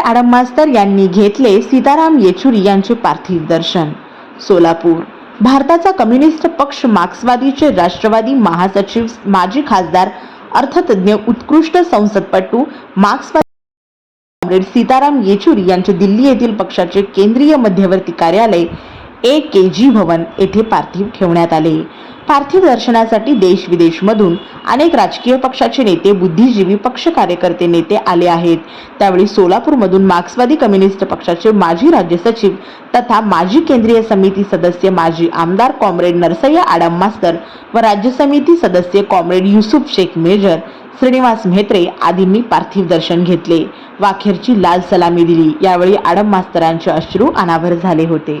आडम मास्तर यांनी घेतले सीताराम येचुरी यांचे पार्थिव दर्शन. सोलापूर. भारताचा कम्युनिस्ट पक्ष मार्क्सवादीचे राष्ट्रवादी महासचिव माजी खासदार अर्थतज्ञ उत्कृष्ट संसदपटू मार्क्सवादी कॉम्रेड सीताराम येचुरी यांचे दिल्ली येथील पक्षाचे केंद्रीय मध्यवर्ती कार्यालय ए के जी भवन येथे पार्थिव ठेवण्यात आले. पार्थिव दर्शनासाठी देश विदेशमधून अनेक राजकीय पक्षाचे नेते बुद्धिजीवी पक्ष कार्यकर्ते नेते आले आहेत. त्यावेळी सोलापूरमधून मार्क्सवादी कम्युनिस्ट पक्षाचे माजी राज्य सचिव तथा माजी केंद्रीय समिती सदस्य माजी आमदार कॉम्रेड नरसय्या आडम मास्तर व राज्य समिती सदस्य कॉम्रेड युसुफ शेख मेजर श्रीनिवास म्हेत्रे आदींनी पार्थिव दर्शन घेतले. वाखेरची लाल सलामी दिली. यावेळी आडम मास्तरांचे अश्रू अनावर झाले होते.